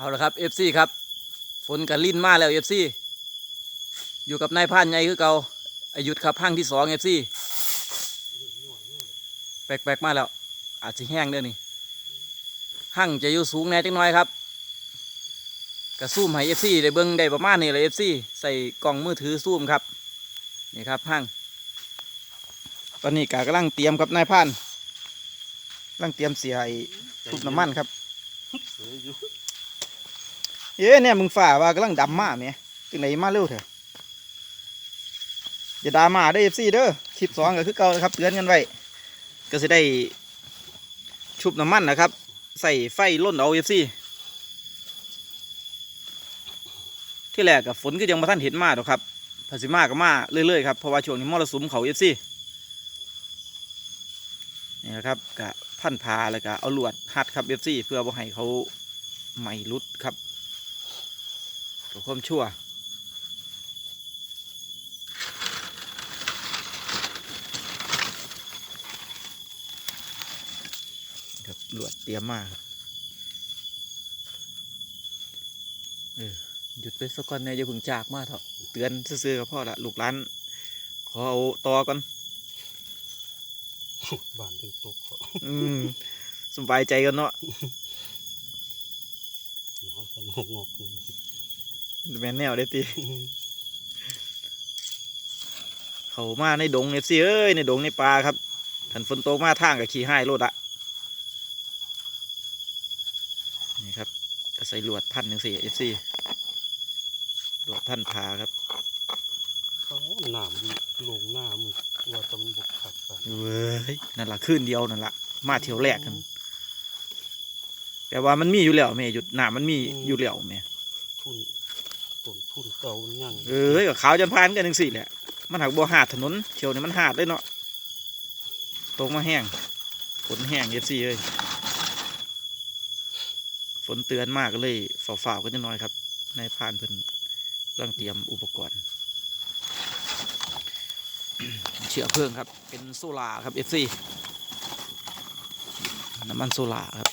เอาละครับ FC ครับฝนกันลิ้นมาแล้ว FC อยู่กับนายพันใหญ่คือเก่าอายุธครับพังที่สอง FC แปลกๆมาแล้ว อาจจะแห้งเด้อนี่หั่งจะอยู่สูงแน่จังน้อยครับกระซูมให้ FC ได้เบิ่งได้ประมาณนี้เลย FC ใส่กล่องมือถือซูมครับนี่ครับหั่งตอนนี้กากำลังเตรียมครับนายพันกำลังเตรียมเสียไอ้ทุบน้ำมันครับ เอ้เนี่ยมึงฝ่าว่ากำลังดำมาเมียจึงไหนมาเร็วเถอะอย่าดามาได้เอฟซีเด้อคลิปสองก็คือเก่านะครับเตือนกันไว้ก็จะได้ชุบน้ำมันนะครับ ใส่ไฟล่นเอาเอฟซีที่แรกกับฝนก็ยังมาท่านเห็นมาดอกครับภาษีมาก็มาเรื่อยๆครับเพราะว่าช่วงนี้มรสุมเขาเอฟซีนี่นะครับกะพันพาแล้วก็เอาลวดหัดครับเอฟซีเพื่อบ่ให้เขาไม่รุดครับ เพื่อความชั่วครับลวดเตรียมมากครับเออหยุดไปสักก่อนเนี่ยอย่าเพึ่งจากมาเถอะเตือนซื่อๆกับพ่อละลูกหลานขอเอาต่อก่อนบ้านถึงตกเขาอืมสบายใจกันเนาะหนาวสนกงก แมนแนวได้ตีเขามาในดงเอฟซีเอ้ยในดงในป่าครับขันฝนตกมาทางกับขี่ห้ายรถอะนี่ครับก็ใส่ลวดพันหนึ่งสี่เอฟซีลวดพันพาครับเขาหนามอยู่ลงหน้ามึงว่าตำบกขัดกันเว้ยนั่นละขึ้นเดียวนั่นละมาเที่ยวแรกกันแต่ว่ามันมีอยู่แล้วแม่หยุดหนามันมีอยู่แล้วแม่ทุนต้น ทุนเก่ายังเอ้ยกับขาวจนพานกันหนึ่งสี่แหละมันหักบัวหาดถนนเที่ยวนี่มันหาดเลยเนาะตกมาแห้งฝนแห้งเอฟซีเอ้ยฝนเตือนมากเลยฝ่าๆกันจะน้อยครับ ในพานเพิ่นกำลังเตรียมอุปกรณ์ เชื้อเพลิงครับ เป็นโซลาครับเอฟซีน้ำมันโซลาครับ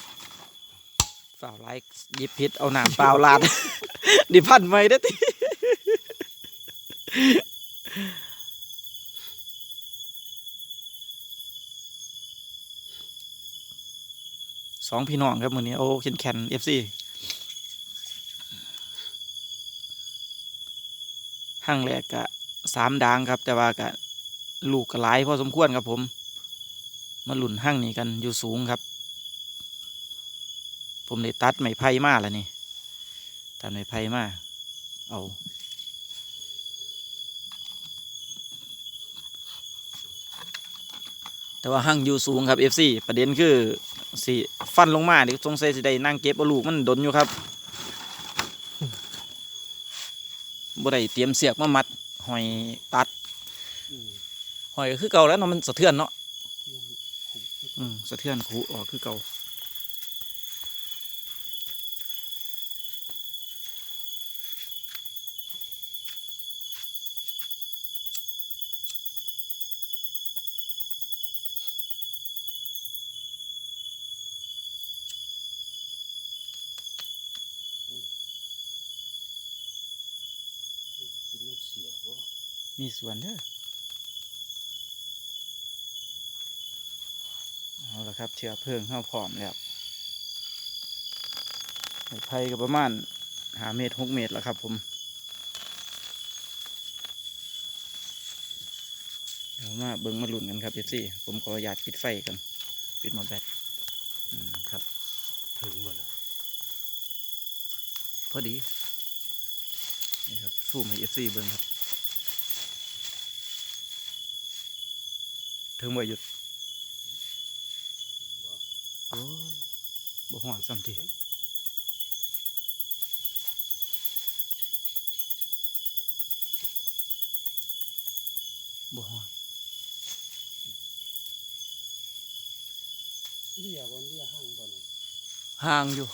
ฝ่าวไลค์ยิบพิษเอาหนามเปล่าลาดดิพันไม่ได้ติ สองพี่น้องครับมือนี้โอ้เคนแคนเอฟซีห้างแรกกะสามดังครับ แต่ว่ากะลูกกะหลายพอสมควรครับผม มาหลุนห้างนี้กันอยู่สูงครับ ผมได้ตัดไม้ไผ่มาแล้วนี่ตัดไม้ไผ่มาเอา แต่ว่าห้างอยู่สูงครับ FC ประเด็นคือสิฟันลงมาเดี๋ยวสงสัยสิได้นั่งเก็บเอาลูกมันดนอยู่ครับบ่ได้เตรียมเสียกมามัดหอยตัดหอยคือเก่าแล้วเนาะมันสะเทือนเนาะสะเทือนคูออกคือเก่าเป็นน้ำเสียว่า มีส่วนเด้อเอาละครับเชื้อเพลิงเข้าพร้อมแล้วไม้ไผ่ก็ประมาณหาเมตรหกเมตรแล้วครับผมเดี๋ยวมาเบิ้งมาลุ่นกันครับเอฟซีผมขออนุญาตปิดไฟกันปิดหมดแบตอืมครับ ถึงหมดละพอดี นี่ครับซูมให้เอฟซีเบิ้งครับ ถึงบ่หยุดโอ้ยบ่หอดซ้ำทีบ่หอดเรียวันเรียห้างบ่เนี่ยห่างอยู่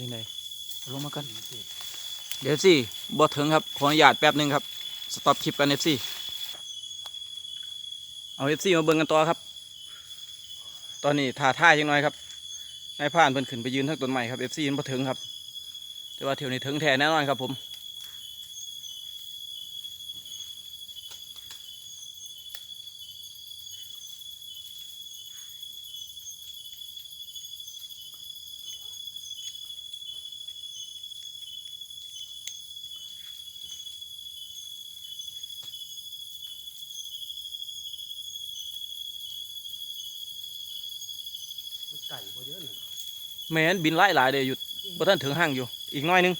จังไดลงมากันเดี๋ยวสิบอถึงครับ ขออนุญาตแป๊บหนึ่งครับ สต็อปคลิปกันเอฟซีเอาเอฟซีมาเบิ่งกันต่อครับ ตอนนี้ถ่าท่ายยังน้อยครับนายผ่านเพิ่นขึ้นไปยืนทั้งต้นใหม่ครับเอฟซีมันบอถึงครับ แต่ว่าเที่ยวนี้ถึงแท้แน่นอนครับผม ไก่พอเยอะหนึ่งแม่นบินไล่หลายเดยหยุดบ่ทันถึงห้างอยู่ อีกน้อยหนึง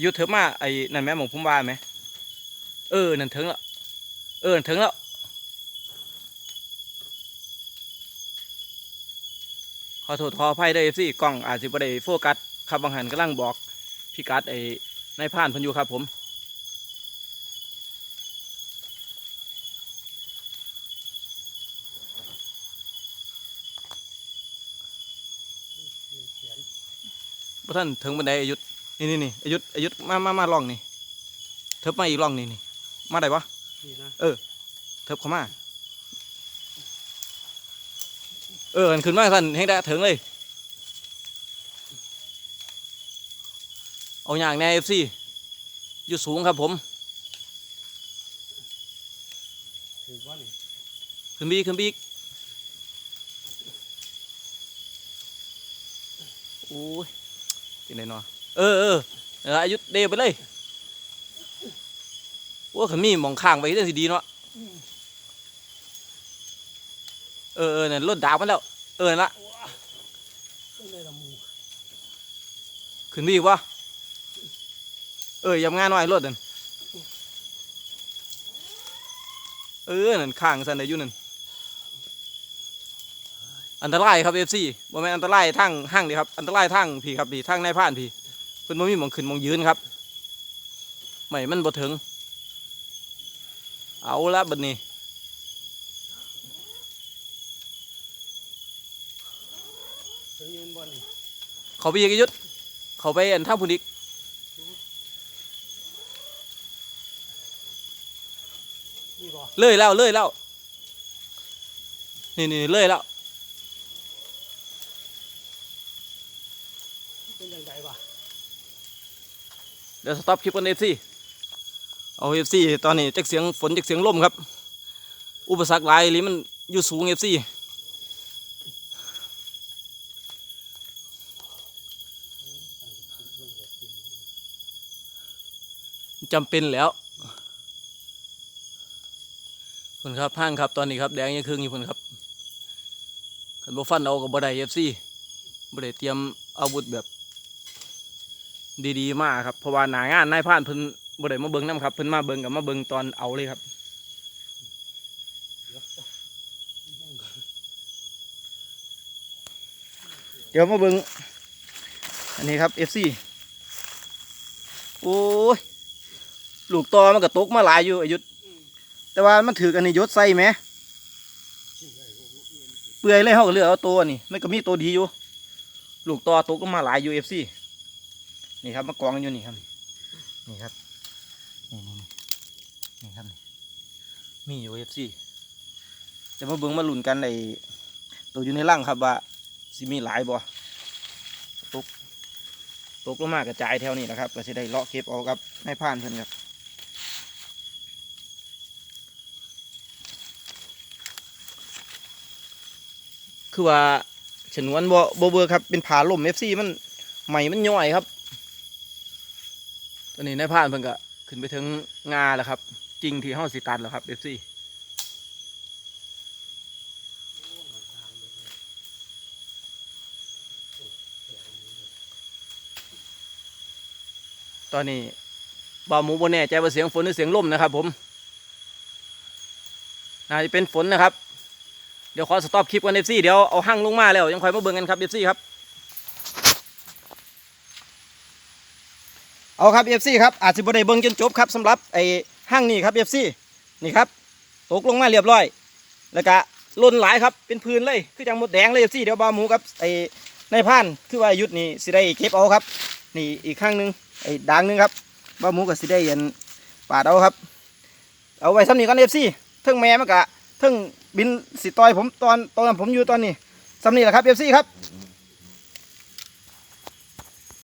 หยุดเถอะมาไอ้นั่นแม่หมองพุ่มว่าไหมเออนั่นถึงแล้วเออนั่นถึงแล้วขอโทษขออภัยเด้อสิกล้องอาจสิบ่ได้โฟกัสครับบางหันกำลังบอกพี่กัดไอ้นายพานพันอยู่ครับผม เขียน บ่ท่านถึงบันไดอายุทธนี่นี่นี่อายุทธอายุทธมามามาลองนี่เทิบมาอีกลองนี่นี่มาได้ปะนี่นะเทิบเข้ามา เอออันขึ้นมาท่านให้ได้ถึงเลย เอาอย่างแน่เอฟซีอยู่สูงครับผมถือว่านี่ขึ้นบีกขึ้นบีกโอ้ย ที่ไหนเนาะเออเออเอออายุเดไปเลยโอ้ขันมีมองข้างไปได้สิดีเนาะเออเออเนี่ยรถดาวมันแล้ว เออนั่นละขึ้นบีวะเออยำงานหน่อยรถนั่นเออนั่นข้างสันได้อยู่นั่น อันตรายครับเอฟซีบ่แม่นอันตรายทางห้างเดีครับ อันตรายทางพี่ครับพี่ทางนายพรานพี่เพิ่นบ่มีหมองขึ้นหมองยืนครับไม่มันบ่ถึง เอาละบัดนี้ถึงยืนบนนี่เขาไปยิงกยุทธเขาไปอันท่าพุนิกนี่บ่เลยแล้วเลยแล้วนี่นี่เลยแล้ว เป็นยังไงบ่เดี๋ยวสต็อปคลิปกันเอฟซีเอาเอฟซีตอนนี้จากเสียงฝนจากเสียงลมครับ อุปสรรคหลายอีหรือมันอยู่สูงเอฟซีจำเป็นแล้วคุณครับห้างครับตอนนี้ครับแดงยังครึ่งอยู่คุณครับขันบ่ฟันเอากับบ่ได้เอฟซีบ่ได้เตรียมอาวุธแบบ ดีๆมากครับเพราะว่าหนางานนายพานเพิ่นบ่ได้มาเบิ่งนํครับเพิ่นมาเบิ่งกับมาเบิ่งตอนเอาเลยครับเดี๋ยวมาเบิงอันนี้ครับ FC โอ้ยลูกตอมันก็ตกมาหลายอยู่อายุแต่ว่ามันถืออันนี้ยศใส่ไหมเปื่อยเลยเขาก็เลือกเอาตัวนี่มันก็มีตัวดีอยู่ ลูกตอตกลงมาหลายอยู่ FC นี่ครับมากองกันอยู่นี่ครับ นี่ครับ นี่นี่นี่นี่ครับนี่มีอยู่เอฟซีจะมาเบิ่งมาหลุนกันในตัวอยู่ในร่างครับว่าสิมีหลายบ่ตกตกลงมากระจายแถวนี้นะครับก็จะได้เลาะเก็บเอาครับให้ผ่านเพิ่นครับคือว่าฉนวนบ่บ่เบอร์ครับเป็นผาล่มเอฟซีมันใหม่มันย่อยครับ ตอนนี้นายพานเพิ่นก็ขึ้นไปถึงงาแล้วครับ จริงที่ห้าสิตันแล้วครับเอฟซีตอนนี้บ่าวหมูบนแน่ใจว่าเสียงฝนหรือเสียงลมนะครับ ผมน่าจะเป็นฝนนะครับ เดี๋ยวขอสต็อปคลิปกันเอฟซีเดี๋ยวเอาหั่งลงมาแล้วยังคอยมาเบิ่งกันครับเอฟซีครับ เอาครับ FC ครับอาจจะบได้เบิ่งจนจบครับสำหรับไอ้ห้างนี่ครับ FC นี่ครับตกลงมาเรียบร้อย แล้วก็ล่นหลายครับเป็นพื้นเลยคือจังหมดแดงเลย FC เดี๋ยวบาหมูกับไอ้นพานคือว่ายุดนี่สิได้เก็บเอาครับ นี่อีกข้างหนึงไอ้ด่างหนึงครับบาหมูก็สิได้เห็นปาดเอาครับ เอาไว้ซ้ำนี้ก่อน FC เทิงแม่มันกะเทิงบินสิต่อยผมตอนตอนผมอยู่ตอนนี้สำนีแหละครับเอฟซีครับ